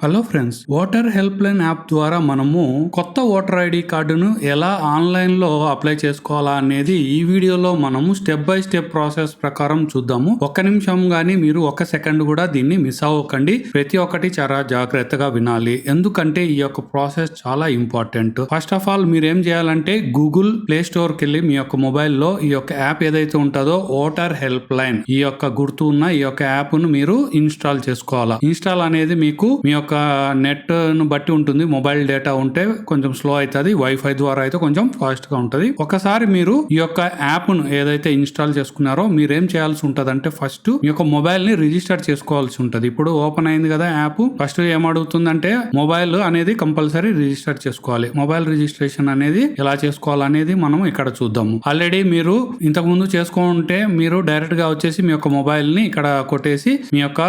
Hello friends voter helpline app ద్వారా మనము కొత్త ఓటర్ ఐడి కార్డును ఎలా ఆన్లైన్లో అప్లై చేసుకోవాలా అనేది ఈ వీడియోలో మనము స్టెప్ బై స్టెప్ ప్రాసెస్ ప్రకారం చూద్దాము. ఒక్క నిమిషం గానీ మీరు ఒక సెకండ్ కూడా దీన్ని మిస్ అవ్వకండి. ప్రతి ఒక్కటి చాలా జాగ్రత్తగా వినాలి. ఎందుకంటే ఈ యొక్క ప్రాసెస్ చాలా ఇంపార్టెంట్ ఫస్ట్ ఆఫ్ ఆల్ మీరు ఏం చేయాలంటే గూగుల్ ప్లే స్టోర్కి వెళ్ళి మీ యొక్క మొబైల్లో ఈ యొక్క యాప్ ఏదైతే ఉంటుందో ఓటర్ హెల్ప్ లైన్ ఈ యొక్క గుర్తు ఉన్న ఈ యొక్క యాప్ను మీరు ఇన్స్టాల్ చేసుకోవాలా. ఇన్స్టాల్ అనేది మీకు మీ యొక్క యొక్క నెట్ను బట్టి ఉంటుంది. మొబైల్ డేటా ఉంటే కొంచెం స్లో అవుతుంది. వైఫై ద్వారా అయితే కొంచెం ఫాస్ట్గా ఉంటుంది. ఒకసారి మీరు ఈ యొక్క యాప్ను ఏదైతే ఇన్స్టాల్ చేసుకున్నారో మీరు ఏం చేయాల్సి ఉంటుంది అంటే ఫస్ట్ మీ యొక్క మొబైల్ని రిజిస్టర్ చేసుకోవాల్సి ఉంటుంది. ఇప్పుడు ఓపెన్ అయింది కదా యాప్. ఫస్ట్ ఏం అడుగుతుందంటే మొబైల్ అనేది కంపల్సరీ రిజిస్టర్ చేసుకోవాలి. మొబైల్ రిజిస్ట్రేషన్ అనేది ఎలా చేసుకోవాలనేది మనం ఇక్కడ చూద్దాము. ఆల్రెడీ మీరు ఇంతకుముందు చేసుకుంటే మీరు డైరెక్ట్గా వచ్చేసి మీ యొక్క మొబైల్ని ఇక్కడ కొట్టేసి మీ యొక్క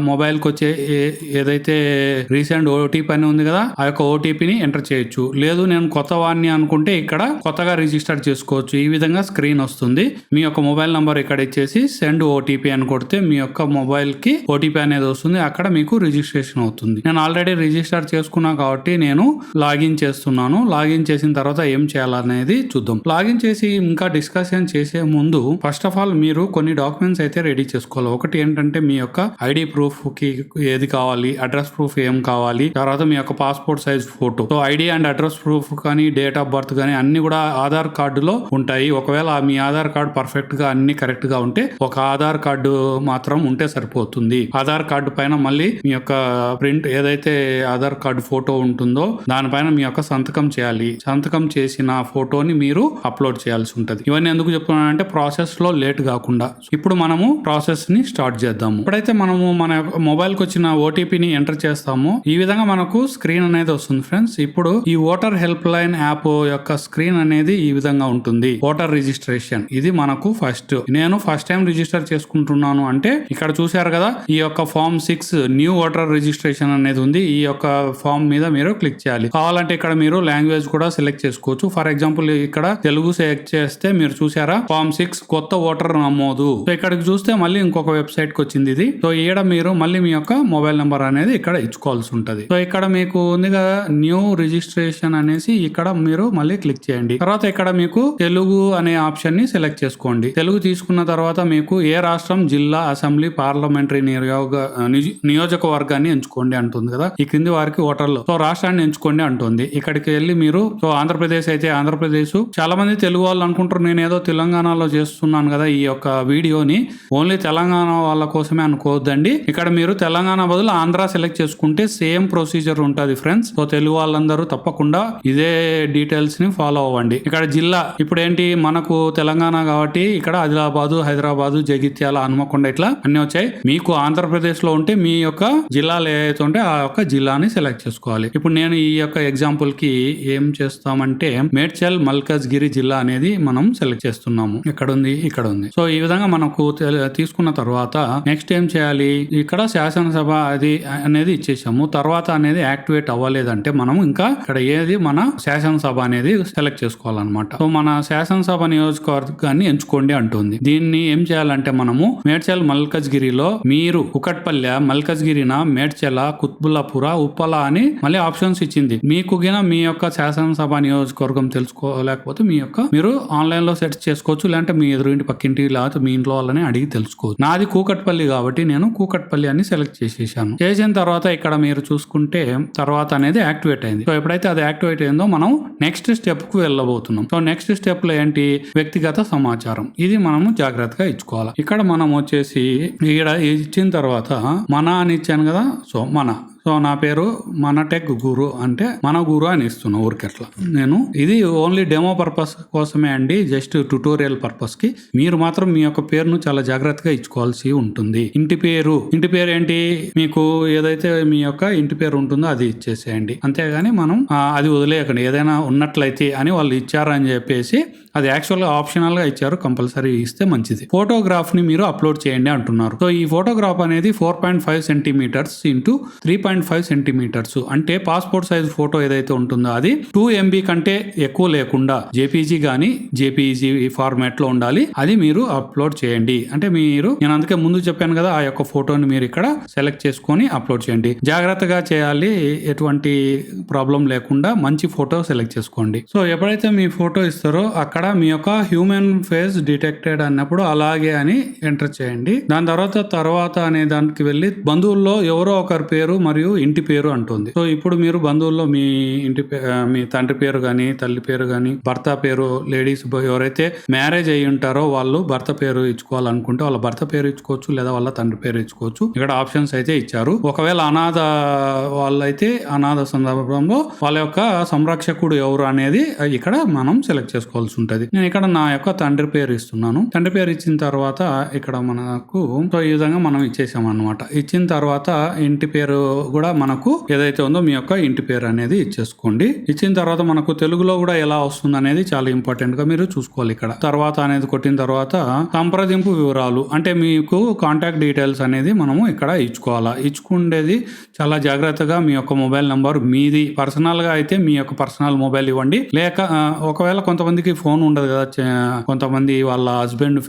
మొబైల్కి వచ్చే ఏ- ఏదైతే రీసెంట్ ఓటీపీ అని ఉంది కదా ఆ యొక్క ఓటీపీని ఎంటర్ చేయొచ్చు. లేదు నేను కొత్త వాడిని అనుకుంటే ఇక్కడ కొత్తగా రిజిస్టర్ చేసుకోవచ్చు. ఈ విధంగా స్క్రీన్ వస్తుంది. మీ యొక్క మొబైల్ నంబర్ ఇక్కడ ఇచ్చేసి సెండ్ ఓటీపీ అని కొడితే మీ యొక్క మొబైల్కి ఓటీపీ అనేది వస్తుంది. అక్కడ మీకు రిజిస్ట్రేషన్ అవుతుంది. నేను ఆల్రెడీ రిజిస్టర్ చేసుకున్నా కాబట్టి నేను లాగిన్ చేస్తున్నాను. లాగిన్ చేసిన తర్వాత ఏం చేయాలనేది చూద్దాం. లాగిన్ చేసి ఇంకా డిస్కషన్ చేసే ముందు ఫస్ట్ ఆఫ్ ఆల్ మీరు కొన్ని డాక్యుమెంట్స్ అయితే రెడీ చేసుకోవాలి. ఒకటి ఏంటంటే మీ యొక్క ఐడి ప్రూఫ్కి ఏది కావాలి అడ్రస్ ప్రూఫ్ ఏం కావాలి? తర్వాత మీ యొక్క passport size photo so ID and address proof కానీ డేట్ ఆఫ్ బర్త్ కానీ అన్ని కూడా ఆధార్ కార్డులో ఉంటాయి. ఒకవేళ మీ ఆధార్ కార్డు పర్ఫెక్ట్గా అన్ని కరెక్ట్గా ఉంటే ఒక ఆధార్ కార్డు మాత్రం ఉంటే సరిపోతుంది. ఆధార్ కార్డు పైన మళ్ళీ మీ యొక్క ప్రింట్ ఏదైతే ఆధార్ కార్డు ఫోటో ఉంటుందో దానిపైన మీ యొక్క సంతకం చేయాలి. సంతకం చేసిన ఫోటోని మీరు అప్లోడ్ చేయాల్సి ఉంటుంది. ఇవన్నీ ఎందుకు చెప్తున్నానంటే ప్రాసెస్లో లేట్ కాకుండా. ఇప్పుడు మనము ప్రాసెస్ని స్టార్ట్ చేద్దాము. ఇప్పుడైతే మనము మన మొబైల్కి వచ్చిన ఓటీపీని ఎంటర్ చేస్తాము. ఈ విధంగా మనకు స్క్రీన్ అనేది వస్తుంది ఫ్రెండ్స్. ఇప్పుడు ఈ ఓటర్ హెల్ప్ లైన్ యాప్ యొక్క స్క్రీన్ అనేది ఈ విధంగా ఉంటుంది. Voter registration. ఇది మనకు ఫస్ట్. నేను ఫస్ట్ టైం రిజిస్టర్ చేసుకుంటున్నాను అంటే ఇక్కడ చూశారు కదా ఈ యొక్క form six new voter registration అనేది ఉంది. ఈ యొక్క ఫామ్ మీద మీరు క్లిక్ చేయాలి. కావాలంటే ఇక్కడ మీరు లాంగ్వేజ్ కూడా సెలెక్ట్ చేసుకోవచ్చు. ఫర్ ఎగ్జాంపుల్ ఇక్కడ తెలుగు సెలెక్ట్ చేస్తే మీరు చూసారా ఫామ్ సిక్స్ కొత్త ఓటర్ నమోదు. సో ఇక్కడికి చూస్తే మళ్ళీ ఇంకొక వెబ్సైట్కి వచ్చింది ఇది. సో ఈడ మీరు మళ్ళీ మీ యొక్క మొబైల్ నెంబర్ అనేది ఇక్కడ తెచ్చుకోవాల్సి ఉంటుంది సో ఇక్కడ మీకు ఉంది కదా న్యూ రిజిస్ట్రేషన్ అనేసి ఇక్కడ మీరు మళ్ళీ క్లిక్ చేయండి. తర్వాత ఇక్కడ మీకు తెలుగు అనే ఆప్షన్ని సెలెక్ట్ చేసుకోండి. తెలుగు తీసుకున్న తర్వాత మీకు ఏ రాష్ట్రం జిల్లా అసెంబ్లీ పార్లమెంటరీ నియోగ నియోజకవర్గాన్ని ఎంచుకోండి అంటుంది కదా. ఈ కింది వారికి ఓటర్లు. సో రాష్ట్రాన్ని ఎంచుకోండి అంటుంది. ఇక్కడికి వెళ్ళి మీరు సో ఆంధ్రప్రదేశ్ అయితే ఆంధ్రప్రదేశ్. చాలా మంది తెలుగు వాళ్ళు అనుకుంటారు నేను ఏదో తెలంగాణలో చేస్తున్నాను కదా ఈ యొక్క వీడియోని. ఓన్లీ తెలంగాణ వాళ్ళ కోసమే అనుకోవద్దండి. ఇక్కడ మీరు తెలంగాణ బదులు ఆంధ్ర సెలెక్ట్ చేసుకుంటే సేమ్ ప్రొసీజర్ ఉంటుంది ఫ్రెండ్స్. సో తెలుగు వాళ్ళందరూ తప్పకుండా ఇదే డీటెయిల్స్ని ఫాలో అవ్వండి. ఇక్కడ జిల్లా ఇప్పుడు ఏంటి మనకు తెలంగాణ కాబట్టి ఇక్కడ ఆదిలాబాదు హైదరాబాదు జగిత్యాల హనుమకొండ ఇట్లా అన్ని వచ్చాయి. మీకు ఆంధ్రప్రదేశ్లో ఉంటే మీ యొక్క జిల్లాలు ఏదైతే ఉంటే ఆ యొక్క జిల్లాని సెలెక్ట్ చేసుకోవాలి. ఇప్పుడు నేను ఈ యొక్క ఎగ్జాంపుల్కి ఏం చేస్తామంటే మేడ్చల్ మల్కజ్గిరి జిల్లా అనేది మనం సెలెక్ట్ చేస్తున్నాము. ఇక్కడ ఉంది ఇక్కడ ఉంది సో ఈ విధంగా మనకు తీసుకున్న తర్వాత నెక్స్ట్ ఏం చేయాలి? ఇక్కడ శాసనసభ అది అనేది చేసాము తర్వాత అనేది యాక్టివేట్ అవ్వలేదంటే మనం ఇంకా ఇక్కడ ఏది మన శాసనసభ అనేది సెలెక్ట్ చేసుకోవాలన్నమాట. సో మన శాసనసభ నియోజకవర్గాన్ని ఎంచుకోండి అంటుంది. దీన్ని ఏం చేయాలంటే మనము మేడ్చల్ మల్కజ్గిరిలో మీరు కుకట్పల్లె మల్కజ్గిరిన మేడ్చల కుత్బుల్లాపుర ఉప్పల అని మళ్ళీ ఆప్షన్స్ ఇచ్చింది. మీకు గిన మీ యొక్క శాసనసభ నియోజకవర్గం తెలుసుకోలేకపోతే మీ యొక్క మీరు ఆన్లైన్లో సెర్చ్ చేసుకోవచ్చు. లేదంటే మీ ఎదురింటి పక్కింటి లేకపోతే మీ ఇంట్లో వాళ్ళని అడిగి తెలుసుకోవచ్చు. నాది కూకట్పల్లి కాబట్టి నేను కూకట్పల్లి అని సెలెక్ట్ చేసేసాను. చేసిన తర్వాత ఇక్కడ మీరు చూసుకుంటే తర్వాత అనేది యాక్టివేట్ అయింది. సో ఎప్పుడైతే అది యాక్టివేట్ అయిందో మనం నెక్స్ట్ స్టెప్కు వెళ్ళబోతున్నాం. సో నెక్స్ట్ స్టెప్లో ఏంటి? వ్యక్తిగత సమాచారం. ఇది మనము జాగ్రత్తగా ఇచ్చుకోవాలి. ఇక్కడ మనం వచ్చేసి ఇక్కడ ఇచ్చిన తర్వాత మన అని ఇచ్చాను కదా? సో మన. సో నా పేరు మన టెక్ గురు అంటే మన గురు అని ఇస్తున్నా ఊరికెట్లా నేను ఇది ఓన్లీ డెమో పర్పస్ కోసమే అండి జస్ట్ ట్యుటోరియల్ పర్పస్కి. మీరు మాత్రం మీ యొక్క పేరును చాలా జాగ్రత్తగా ఇచ్చుకోవాల్సి ఉంటుంది. ఇంటి పేరు ఇంటి పేరు ఏంటి? మీకు ఏదైతే మీ యొక్క ఇంటి పేరు ఉంటుందో అది ఇచ్చేసేయండి. అంతేగాని మనం అది వదిలేయకండి. ఏదైనా ఉన్నట్లయితే అని వాళ్ళు ఇచ్చారని చెప్పేసి అది యాక్చువల్గా ఆప్షనల్గా ఇచ్చారు కంపల్సరీ ఇస్తే మంచిది. ఫోటోగ్రాఫ్ని మీరు అప్లోడ్ చేయండి అంటున్నారు. సో ఈ ఫోటోగ్రాఫ్ అనేది four point five centimetres into three point point five centimetres అంటే పాస్పోర్ట్ సైజ్ ఫోటో ఏదైతే ఉంటుందో అది టూ ఎంబీ కంటే ఎక్కువ లేకుండా జేపీజీ కానీ జేపీజీ ఫార్మాట్లో ఉండాలి. అది మీరు అప్లోడ్ చేయండి. అంటే మీరు నేను అందుకే ముందు చెప్పాను కదా ఆ యొక్క ఫోటోని మీరు ఇక్కడ సెలెక్ట్ చేసుకొని అప్లోడ్ చేయండి. జాగ్రత్తగా చేయాలి. ఎటువంటి ప్రాబ్లం లేకుండా మంచి ఫోటో సెలెక్ట్ చేసుకోండి. సో ఎప్పుడైతే మీ ఫోటో ఇస్తారో అక్కడ మీ యొక్క హ్యూమన్ ఫేస్ డిటెక్టెడ్ అన్నప్పుడు అలాగే అని ఎంటర్ చేయండి. దాని తర్వాత తర్వాత అనే దానికి వెళ్ళి బంధువుల్లో ఎవరో ఒకరి పేరు మరియు ఇంటి పేరు అంటుంది. సో ఇప్పుడు మీరు బంధువుల్లో మీ ఇంటి మీ తండ్రి పేరు కానీ తల్లి పేరు కానీ భర్త పేరు లేడీస్ ఎవరైతే మ్యారేజ్ అయ్యి ఉంటారో వాళ్ళు భర్త పేరు ఇచ్చుకోవాలనుకుంటే వాళ్ళ భర్త పేరు ఇచ్చుకోవచ్చు లేదా వాళ్ళ తండ్రి పేరు ఇచ్చుకోవచ్చు. ఇక్కడ ఆప్షన్స్ అయితే ఇచ్చారు. ఒకవేళ అనాథ వాళ్ళైతే అనాథ సందర్భంలో వాళ్ళ యొక్క సంరక్షకుడు ఎవరు అనేది ఇక్కడ మనం సెలెక్ట్ చేసుకోవాల్సి ఉంటుంది. నేను ఇక్కడ నా యొక్క తండ్రి పేరు ఇస్తున్నాను. తండ్రి పేరు ఇచ్చిన తర్వాత ఇక్కడ మనకు సో ఈ విధంగా మనం ఇచ్చేసాం అనమాట ఇచ్చిన తర్వాత ఇంటి పేరు కూడా మనకు ఏదైతే ఉందో మీ యొక్క ఇంటి పేరు అనేది ఇచ్చేసుకోండి. ఇచ్చిన తర్వాత మనకు తెలుగులో కూడా ఎలా వస్తుంది అనేది చాలా ఇంపార్టెంట్గా మీరు చూసుకోవాలి ఇక్కడ. తర్వాత అనేది కొట్టిన తర్వాత సంప్రదింపు వివరాలు అంటే మీకు కాంటాక్ట్ డీటెయిల్స్ అనేది మనము ఇక్కడ ఇచ్చుకోవాలా? ఇచ్చుకుండేది చాలా జాగ్రత్తగా మీ యొక్క మొబైల్ నంబర్ మీది. పర్సనల్గా అయితే మీ యొక్క పర్సనల్ మొబైల్ ఇవ్వండి. లేక ఒకవేళ కొంతమందికి ఫోన్ ఉండదు కదా కొంతమంది వాళ్ళ హస్బెండ్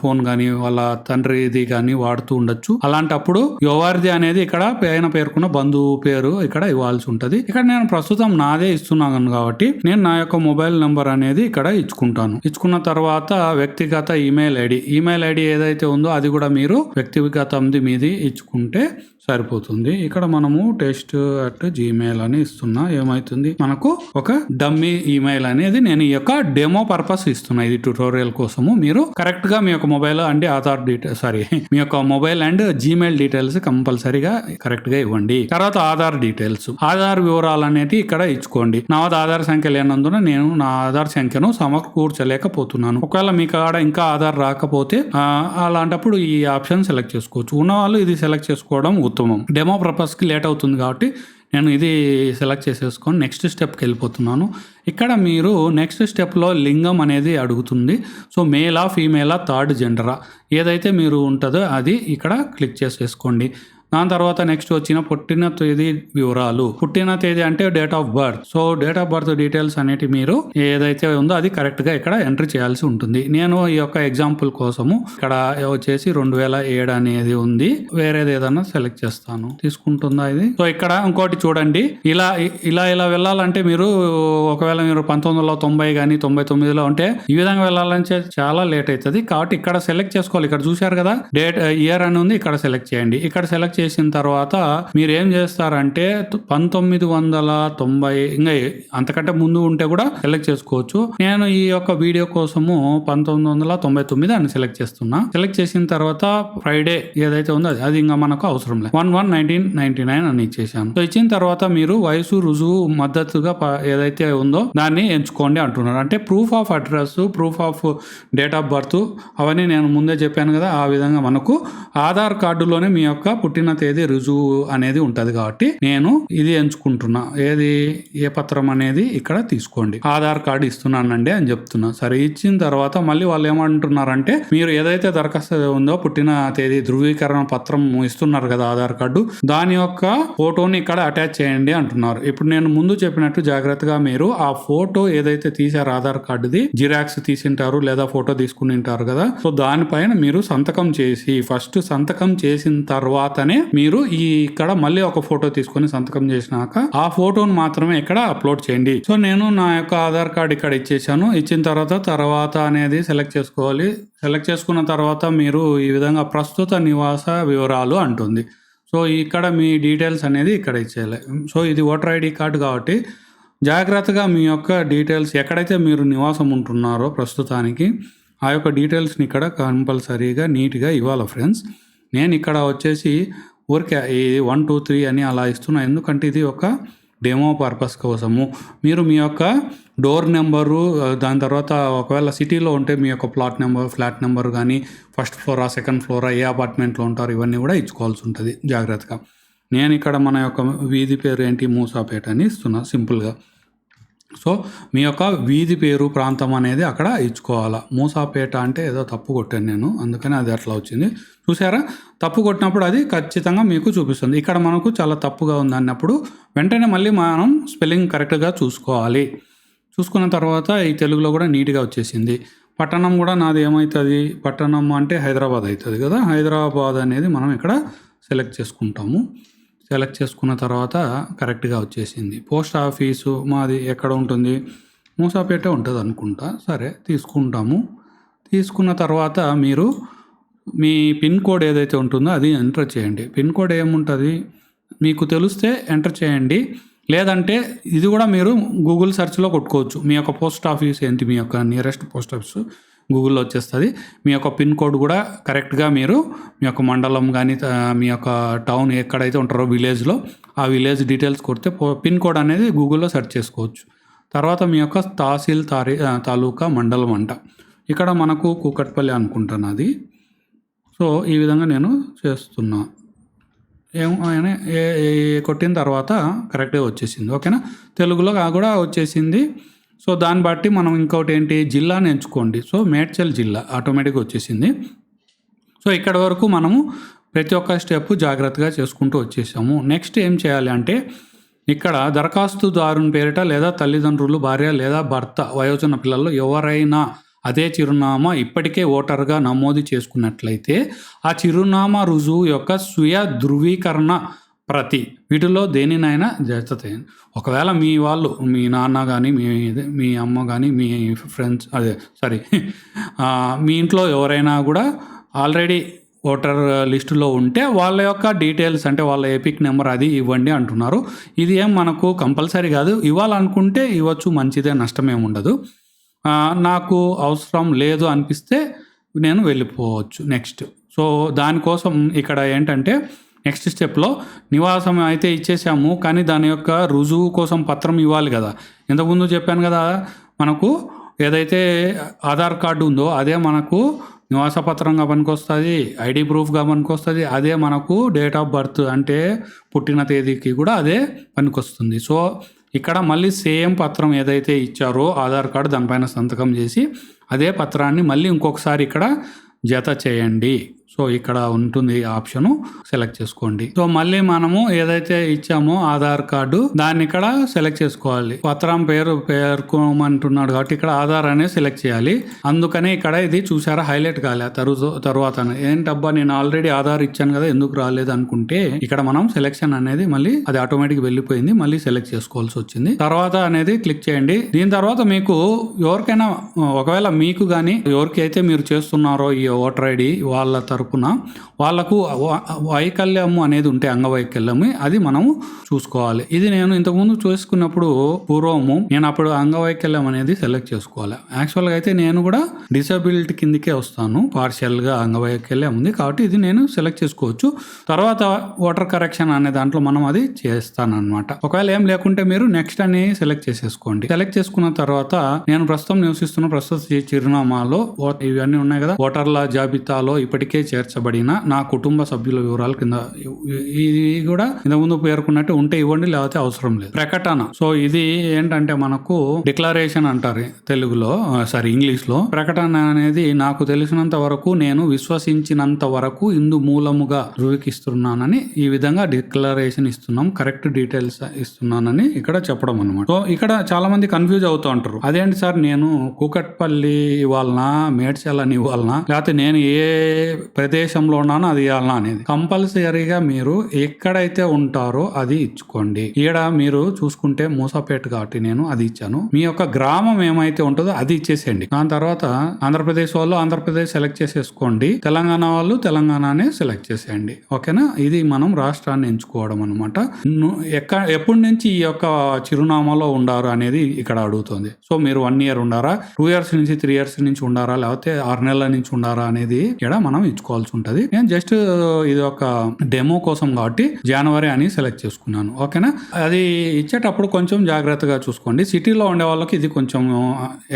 ఫోన్ కానీ వాళ్ళ తండ్రిది కానీ వాడుతూ ఉండొచ్చు. అలాంటప్పుడు ఎవరిది అనేది ఇక్కడ పైన పేర్కొన్న బంధువు పేరు ఇక్కడ ఇవ్వాల్సి ఉంటుంది. ఇక్కడ నేను ప్రస్తుతం నాదే ఇస్తున్నాను కాబట్టి నేను నా యొక్క మొబైల్ నెంబర్ అనేది ఇక్కడ ఇచ్చుకుంటాను. ఇచ్చుకున్న తర్వాత వ్యక్తిగత ఈమెయిల్ ఐడి ఈమెయిల్ ఐడి ఏదైతే ఉందో అది కూడా మీరు వ్యక్తిగతంది మీది ఇచ్చుకుంటే సరిపోతుంది. ఇక్కడ మనము టెస్ట్ అట్ జీమెయిల్ అని ఇస్తున్నా. ఏమైతుంది? మనకు ఒక డమ్మీ ఈమెయిల్ అనేది నేను ఈ యొక్క డెమో పర్పస్ ఇస్తున్నా. ఇది ట్యూటోరియల్ కోసము. మీరు కరెక్ట్గా మీ యొక్క mobile and Aadhaar detail sorry మీ యొక్క మొబైల్ అండ్ జీమెయిల్ డీటెయిల్స్ కంపల్సరీగా కరెక్ట్గా ఇవ్వండి. తర్వాత ఆధార్ డీటెయిల్స్ ఆధార్ వివరాలు అనేది ఇక్కడ ఇచ్చుకోండి. నా వద్ద ఆధార్ సంఖ్య లేనందున నేను నా ఆధార్ సంఖ్యను సమకూర్చలేకపోతున్నాను. ఒకవేళ మీ కాడ ఇంకా ఆధార్ రాకపోతే అలాంటప్పుడు ఈ ఆప్షన్ సెలెక్ట్ చేసుకోవచ్చు. ఉన్నవాళ్ళు ఇది సెలెక్ట్ చేసుకోవడం ఉత్తమం. డెమో పర్పస్ లేట్ అవుతుంది కాబట్టి నేను ఇది సెలెక్ట్ చేసేసుకొని నెక్స్ట్ స్టెప్కి వెళ్ళిపోతున్నాను. ఇక్కడ మీరు నెక్స్ట్ స్టెప్లో లింగం అనేది అడుగుతుంది. సో మేలా ఫీమేలా థర్డ్ జెండరా ఏదైతే మీరు ఉంటుందో అది ఇక్కడ క్లిక్ చేసేసుకోండి. దాని తర్వాత నెక్స్ట్ వచ్చిన పుట్టిన తేదీ వివరాలు. పుట్టిన తేదీ అంటే date of birth so date of birth details అనేటి మీరు ఏదైతే ఉందో అది కరెక్ట్గా ఇక్కడ ఎంట్రీ చేయాల్సి ఉంటుంది. నేను ఈ యొక్క ఎగ్జాంపుల్ కోసము ఇక్కడ వచ్చేసి రెండు వేల ఏడు అనేది ఉంది. వేరేది ఏదన్నా సెలెక్ట్ చేస్తాను. తీసుకుంటుందా ఇది? సో ఇక్కడ ఇంకోటి చూడండి. ఇలా ఇలా ఇలా వెళ్ళాలంటే మీరు ఒకవేళ మీరు పంతొమ్మిది వందల తొంభై కానీ తొంభై తొమ్మిదిలో ఉంటే ఈ విధంగా వెళ్ళాలంటే చాలా లేట్ అవుతుంది. కాబట్టి ఇక్కడ సెలెక్ట్ చేసుకోవాలి. ఇక్కడ చూశారు కదా? డేట్ ఇయర్ uh, అని ఉంది. ఇక్కడ సెలెక్ట్ చేయండి. ఇక్కడ సెలెక్ట్ చేసిన తర్వాత మీరు ఏం చేస్తారంటే పంతొమ్మిది వందల తొంభై ఇంకా అంతకంటే ముందు ఉంటే కూడా సెలెక్ట్ చేసుకోవచ్చు. నేను ఈ యొక్క వీడియో కోసము పంతొమ్మిది వందల తొంభై తొమ్మిది అని సెలెక్ట్ చేస్తున్నా. సెలెక్ట్ చేసిన తర్వాత ఫ్రైడే ఏదైతే ఉందో అది అది ఇంకా మనకు అవసరం లేదు one one nineteen ninety nine అని ఇచ్చేసాను సో ఇచ్చిన తర్వాత మీరు వయసు రుజువు మద్దతుగా ప- ఏదైతే ఉందో దాన్ని ఎంచుకోండి అంటున్నారు. అంటే proof of address proof of date of birth అవన్నీ నేను ముందే చెప్పాను కదా ఆ విధంగా మనకు ఆధార్ కార్డులోనే మీ యొక్క పుట్టిన తేదీ రుజువు అనేది ఉంటది కాబట్టి నేను ఇది ఎంచుకుంటున్నా. ఏది ఏ పత్రం అనేది ఇక్కడ తీసుకోండి. ఆధార్ కార్డు ఇస్తున్నానండి అని చెప్తున్నా. సరే ఇచ్చిన తర్వాత మళ్ళీ వాళ్ళు ఏమంటున్నారంటే మీరు ఏదైతే దరఖాస్తు ఉందో పుట్టిన తేదీ ధృవీకరణ పత్రం ఇస్తున్నారు కదా ఆధార్ కార్డు దాని యొక్క ఫోటోని ఇక్కడ అటాచ్ చేయండి అంటున్నారు. ఇప్పుడు నేను ముందు చెప్పినట్టు జాగ్రత్తగా మీరు ఆ ఫోటో ఏదైతే తీసారో ఆధార్ కార్డుది జిరాక్స్ తీసింటారు లేదా ఫోటో తీసుకుని ఉంటారు కదా సో దానిపైన మీరు సంతకం చేసి ఫస్ట్ సంతకం చేసిన తర్వాతనే మీరు ఈ ఇక్కడ మళ్ళీ ఒక ఫోటో తీసుకొని సంతకం చేసినాక ఆ ఫోటోను మాత్రమే ఇక్కడ అప్లోడ్ చేయండి. సో నేను నా యొక్క ఆధార్ కార్డ్ ఇక్కడ ఇచ్చేసాను ఇచ్చిన తర్వాత తర్వాత అనేది సెలెక్ట్ చేసుకోవాలి. సెలెక్ట్ చేసుకున్న తర్వాత మీరు ఈ విధంగా ప్రస్తుత నివాస వివరాలు అంటుంది. సో ఇక్కడ మీ డీటెయిల్స్ అనేది ఇక్కడ ఇచ్చేయాలి. సో ఇది ఓటర్ ఐడి కార్డు కాబట్టి జాగ్రత్తగా మీ యొక్క డీటెయిల్స్ ఎక్కడైతే మీరు నివాసం ఉంటున్నారో ప్రస్తుతానికి ఆ యొక్క డీటెయిల్స్ని ఇక్కడ కంపల్సరీగా నీట్గా ఇవ్వాలి ఫ్రెండ్స్? నేను ఇక్కడ వచ్చేసి ఊరికే ఈ వన్ టూ త్రీ అని అలా ఇస్తున్నా. ఎందుకంటే ఇది ఒక డెమో పర్పస్ కోసము. మీరు మీ యొక్క డోర్ నెంబరు దాని తర్వాత ఒకవేళ సిటీలో ఉంటే మీ యొక్క ప్లాట్ నెంబర్ ఫ్లాట్ నెంబర్ కానీ ఫస్ట్ ఫ్లోరా సెకండ్ ఫ్లోరా ఏ అపార్ట్మెంట్లో ఉంటారు ఇవన్నీ కూడా ఇచ్చుకోవాల్సి ఉంటుంది జాగ్రత్తగా. నేను ఇక్కడ మన యొక్క వీధి పేరు ఏంటి? మూసాపేట అని ఇస్తున్నా సింపుల్గా. సో మీ యొక్క వీధి పేరు ప్రాంతం అనేది అక్కడ ఇచ్చుకోవాలా. మూసాపేట అంటే ఏదో తప్పు కొట్టాను నేను అందుకని అది అట్లా వచ్చింది. చూసారా తప్పు కొట్టినప్పుడు అది ఖచ్చితంగా మీకు చూపిస్తుంది. ఇక్కడ మనకు చాలా తప్పుగా ఉంది అన్నప్పుడు వెంటనే మళ్ళీ మనం స్పెల్లింగ్ కరెక్ట్గా చూసుకోవాలి. చూసుకున్న తర్వాత ఈ తెలుగులో కూడా నీట్గా వచ్చేసింది. పట్టణం కూడా నాది ఏమవుతుంది పట్టణం అంటే హైదరాబాద్ అవుతుంది కదా? హైదరాబాద్ అనేది మనం ఇక్కడ సెలెక్ట్ చేసుకుంటాము. సెలెక్ట్ చేసుకున్న తర్వాత కరెక్ట్గా వచ్చేసింది. పోస్ట్ ఆఫీసు మాది ఎక్కడ ఉంటుంది? మూసాపేట ఉంటుంది అనుకుంటా. సరే తీసుకుంటాము. తీసుకున్న తర్వాత మీరు మీ పిన్ కోడ్ ఏదైతే ఉంటుందో అది ఎంటర్ చేయండి. పిన్ కోడ్ ఏముంటుంది? మీకు తెలిస్తే ఎంటర్ చేయండి. లేదంటే ఇది కూడా మీరు గూగుల్ సెర్చ్లో కొట్టుకోవచ్చు. మీ యొక్క పోస్ట్ ఆఫీస్ ఏంటి? మీ యొక్క నియరెస్ట్ పోస్ట్ ఆఫీసు గూగుల్లో వచ్చేస్తుంది. మీ యొక్క పిన్ కోడ్ కూడా కరెక్ట్గా మీరు మీ యొక్క మండలం కానీ మీ యొక్క టౌన్ ఎక్కడైతే ఉంటారో విలేజ్లో ఆ విలేజ్ డీటెయిల్స్ కొడితే పిన్ కోడ్ అనేది గూగుల్లో సెర్చ్ చేసుకోవచ్చు. తర్వాత మీ యొక్క తహసీల్ తారీ తాలూకా మండలం అంట. ఇక్కడ మనకు కూకట్పల్లి అనుకుంటాను అది సో ఈ విధంగా నేను చేస్తున్నా. ఏం ఏ- కొట్టిన తర్వాత కరెక్ట్గా వచ్చేసింది. ఓకేనా? తెలుగులో కూడా వచ్చేసింది. సో దాన్ని బట్టి మనం ఇంకోటి ఏంటి? జిల్లాని ఎంచుకోండి. సో మేడ్చల్ జిల్లా ఆటోమేటిక్గా వచ్చేసింది. సో ఇక్కడ వరకు మనము ప్రతి ఒక్క స్టెప్ జాగ్రత్తగా చేసుకుంటూ వచ్చేసాము. నెక్స్ట్ ఏం చేయాలి అంటే ఇక్కడ దరఖాస్తుదారుని పేరిట లేదా తల్లిదండ్రులు భార్య లేదా భర్త వయోజన పిల్లలు ఎవరైనా అదే చిరునామా ఇప్పటికే ఓటర్గా నమోదు చేసుకున్నట్లయితే ఆ చిరునామా రుజువు యొక్క స్వీయ ధృవీకరణ ప్రతి వీటిలో దేనినైనా జత ఒకవేళ మీ వాళ్ళు మీ నాన్న కానీ మీ మీ అమ్మ కానీ మీ ఫ్రెండ్స్ అదే సారీ మీ ఇంట్లో ఎవరైనా కూడా ఆల్రెడీ ఓటర్ లిస్టులో ఉంటే వాళ్ళ యొక్క డీటెయిల్స్ అంటే వాళ్ళ ఎపిక్ నెంబర్ అది ఇవ్వండి అంటున్నారు. ఇది ఏం మనకు కంపల్సరీ కాదు. ఇవ్వాలనుకుంటే ఇవ్వచ్చు మంచిదే నష్టమేం ఉండదు. నాకు అవసరం లేదు అనిపిస్తే నేను వెళ్ళిపోవచ్చు నెక్స్ట్. సో దానికోసం ఇక్కడ ఏంటంటే నెక్స్ట్ స్టెప్లో నివాసం అయితే ఇచ్చేసాము కానీ దాని యొక్క రుజువు కోసం పత్రం ఇవ్వాలి కదా. ఇంతకుముందు చెప్పాను కదా మనకు ఏదైతే ఆధార్ కార్డు ఉందో అదే మనకు నివాస పత్రంగా పనికొస్తుంది ఐడి ప్రూఫ్గా పనికొస్తుంది అదే మనకు డేట్ ఆఫ్ బర్త్ అంటే పుట్టిన తేదీకి కూడా అదే పనికొస్తుంది. సో ఇక్కడ మళ్ళీ సేమ్ పత్రం ఏదైతే ఇచ్చారో ఆధార్ కార్డు దానిపైన సంతకం చేసి అదే పత్రాన్ని మళ్ళీ ఇంకొకసారి ఇక్కడ జత చేయండి. సో ఇక్కడ ఉంటుంది ఆప్షను సెలెక్ట్ చేసుకోండి. సో మళ్ళీ మనము ఏదైతే ఇచ్చామో ఆధార్ కార్డు దాన్ని ఇక్కడ సెలెక్ట్ చేసుకోవాలి. పత్రం పేరు పేర్కొమంటున్నాడు కాబట్టి ఇక్కడ ఆధార్ అనేది సెలెక్ట్ చేయాలి. అందుకనే ఇక్కడ ఇది చూసారా హైలైట్ కాలే తరువాత తర్వాత ఏంటబ్బా నేను ఆల్రెడీ ఆధార్ ఇచ్చాను కదా ఎందుకు రాలేదు అనుకుంటే ఇక్కడ మనం సెలెక్షన్ అనేది మళ్ళీ అది ఆటోమేటిక్ వెళ్ళిపోయింది మళ్ళీ సెలెక్ట్ చేసుకోవాల్సి వచ్చింది. తర్వాత అనేది క్లిక్ చేయండి. దీని తర్వాత మీకు ఎవరికైనా ఒకవేళ మీకు కానీ ఎవరికైతే మీరు చేస్తున్నారో ఈ ఓటర్ ఐడి వాళ్ళ తరపున వాళ్ళకు వైకల్యము అనేది ఉంటే అంగవైకల్యము అది మనము చూసుకోవాలి. ఇది నేను ఇంతకుముందు చూసుకున్నప్పుడు పూర్వము నేను అప్పుడు అంగవైకల్యం అనేది సెలెక్ట్ చేసుకోవాలి. యాక్చువల్గా అయితే నేను కూడా డిసబిలిటీ కిందకే వస్తాను. పార్షియల్గా అంగవైకల్యం ఉంది కాబట్టి ఇది నేను సెలెక్ట్ చేసుకోవచ్చు. తర్వాత వాటర్ కరెక్షన్ అనే దాంట్లో మనం అది చేస్తాను ఒకవేళ ఏం లేకుంటే మీరు నెక్స్ట్ అని సెలెక్ట్ చేసేసుకోండి. సెలెక్ట్ చేసుకున్న తర్వాత నేను ప్రస్తుతం నివసిస్తున్న ప్రస్తుత చిరునామాలో ఇవన్నీ ఉన్నాయి కదా. ఓటర్ల జాబితాలో ఇప్పటికే చేర్చబడిన నా కుటుంబ సభ్యుల వివరాలు కింద ఇది కూడా ఇంతకుముందు పేర్కొన్నట్టు ఉంటే ఇవ్వండి లేకపోతే అవసరం లేదు. ప్రకటన. సో ఇది ఏంటంటే మనకు డిక్లరేషన్ అంటారు తెలుగులో సారీ ఇంగ్లీష్లో ప్రకటన అనేది నాకు తెలిసినంత వరకు నేను విశ్వసించినంత వరకు ఇందు మూలముగా ధృవీకిస్తున్నానని ఈ విధంగా డిక్లరేషన్ ఇస్తున్నాం కరెక్ట్ డీటెయిల్స్ ఇస్తున్నానని ఇక్కడ చెప్పడం అనమాట సో ఇక్కడ చాలా మంది కన్ఫ్యూజ్ అవుతూ ఉంటారు. అదేంటి సార్ నేను కూకట్పల్లి ఇవ్వాలనా మేడ్చల్ అని ఇవ్వాలనా లేకపోతే నేను ఏ ప్రదేశంలో అది ఇవ్వాలనా అనేది. కంపల్సరీగా మీరు ఎక్కడైతే ఉంటారో అది ఇచ్చుకోండి. ఈడ మీరు చూసుకుంటే మూసాపేట కాబట్టి నేను అది ఇచ్చాను. మీ యొక్క గ్రామం ఏమైతే ఉంటుందో అది ఇచ్చేసేయండి. దాని తర్వాత ఆంధ్రప్రదేశ్ వాళ్ళు ఆంధ్రప్రదేశ్ సెలెక్ట్ చేసేసుకోండి. తెలంగాణ వాళ్ళు తెలంగాణనే సెలెక్ట్ చేసేయండి. ఓకేనా? ఇది మనం రాష్ట్రాన్ని ఎంచుకోవడం అనమాట ఎక్కడ ఎప్పటి నుంచి ఈ యొక్క చిరునామాలో ఉండారు అనేది ఇక్కడ అడుగుతుంది. సో మీరు వన్ ఇయర్ ఉండారా? టూ ఇయర్స్ నుంచి త్రీ ఇయర్స్ నుంచి ఉండారా? లేకపోతే ఆరు నెలల నుంచి ఉండారా అనేది ఇక్కడ మనం ఇచ్చుకోవాలి చేసుకోవాల్సి ఉంటుంది. నేను జస్ట్ ఇది ఒక డెమో కోసం కాబట్టి జనవరి అని సెలెక్ట్ చేసుకున్నాను. ఓకేనా? అది ఇచ్చేటప్పుడు కొంచెం జాగ్రత్తగా చూసుకోండి. సిటీలో ఉండే వాళ్ళకి ఇది కొంచెం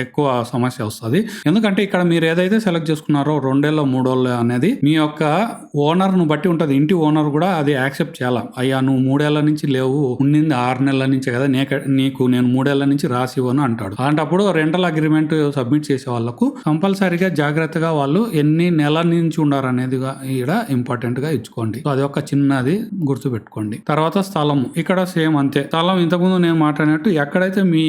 ఎక్కువ సమస్య వస్తుంది. ఎందుకంటే ఇక్కడ మీరు ఏదైతే సెలెక్ట్ చేసుకున్నారో రెండేళ్ళ మూడేళ్ళు అనేది మీ యొక్క ఓనర్ను బట్టి ఉంటుంది. ఇంటి ఓనర్ కూడా అది యాక్సెప్ట్ చేయాలి. అయ్యా నువ్వు మూడేళ్ళ నుంచి లేవు. ఉండింది ఆరు నెలల నుంచే కదా. నీక నీకు నేను మూడేళ్ళ నుంచి రాసి ఇవ్వను అంటాడు. అలాంటప్పుడు రెంటల్ అగ్రిమెంట్ సబ్మిట్ చేసే వాళ్ళకు కంపల్సరీగా జాగ్రత్తగా వాళ్ళు ఎన్ని నెలల నుంచి ఉండారు అనేది ఇక్కడ ఇంపార్టెంట్గా ఇచ్చుకోండి. సో అది ఒక చిన్నది గుర్తు పెట్టుకోండి తర్వాత స్థలం ఇక్కడ సేమ్ అంతే. స్థలం ఇంతకుముందు నేను మాట్లాడినట్టు ఎక్కడైతే మీ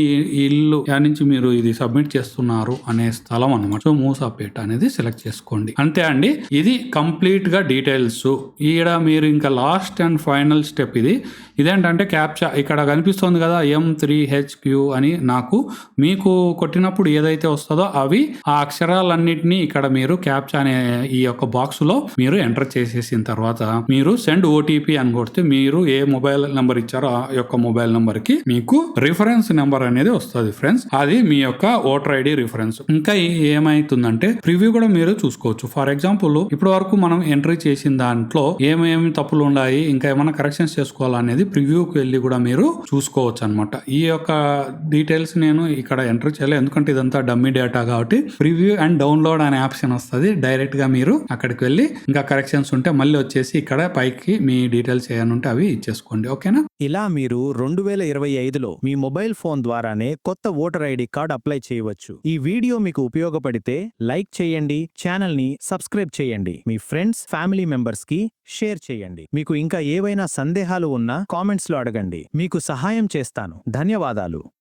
ఇల్లు నుంచి మీరు ఇది సబ్మిట్ చేస్తున్నారు అనే స్థలం అనమాట సో మూసాపేట అనేది సెలెక్ట్ చేసుకోండి. అంతే అండి. ఇది కంప్లీట్గా డీటెయిల్స్ ఈడ మీరు ఇంకా లాస్ట్ అండ్ ఫైనల్ స్టెప్ ఇది. ఇదేంటంటే క్యాప్చా ఇక్కడ కనిపిస్తుంది కదా ఎం త్రీ హెచ్ క్యూ అని నాకు మీకు కొట్టినప్పుడు ఏదైతే వస్తుందో అవి ఆ అక్షరాలన్నింటినీ ఇక్కడ మీరు క్యాప్చా అనే ఈ యొక్క బాక్స్లో మీరు ఎంటర్ చేసేసిన తర్వాత మీరు సెండ్ ఓటీపీ అని కొడితే మీరు ఏ మొబైల్ నెంబర్ ఇచ్చారో ఆ యొక్క మొబైల్ నెంబర్కి మీకు రిఫరెన్స్ నెంబర్ అనేది వస్తుంది ఫ్రెండ్స్ అది మీ యొక్క ఓటర్ ఐడి రిఫరెన్స్ ఇంకా ఏమైతుందంటే ప్రివ్యూ కూడా మీరు చూసుకోవచ్చు. ఫర్ ఎగ్జాంపుల్ ఇప్పటి వరకు మనం ఎంట్రీ చేసిన దాంట్లో ఏమేమి తప్పులు ఉన్నాయి ఇంకా ఏమైనా కరెక్షన్స్ చేసుకోవాలనేది ప్రివ్యూకి వెళ్ళి కూడా మీరు చూసుకోవచ్చు అనమాట ఈ యొక్క డీటెయిల్స్ నేను ఇక్కడ ఎంటర్ చేయలేదు. ఎందుకంటే ఇదంతా డమ్మీ డేటా కాబట్టి ప్రివ్యూ అండ్ డౌన్లోడ్ అనే ఆప్షన్ వస్తుంది. డైరెక్ట్గా మీరు అక్కడికి వెళ్ళి ఇంకా కరెక్షన్స్ ఉంటే మళ్ళీ వచ్చేసి ఇక్కడ పైకి మీ డీటెయిల్స్ ఏమైనా ఉంటే అవి ఇచ్చేసుకోండి. ఓకేనా? ఇలా మీరు రెండు వేల ఇరవై ఐదులో మీ మొబైల్ ఫోన్ ద్వారానే కొత్త ఓటర్ ఐడి కార్డ్ అప్లై చేయవచ్చు. ఈ వీడియో మీకు ఉపయోగపడితే లైక్ చేయండి ఛానల్ని సబ్స్క్రైబ్ చేయండి. మీ ఫ్రెండ్స్ ఫ్యామిలీ మెంబర్స్కి షేర్ చేయండి. మీకు ఇంకా ఏవైనా సందేహాలు ఉన్నా కామెంట్స్లో అడగండి. మీకు సహాయం చేస్తాను. ధన్యవాదాలు.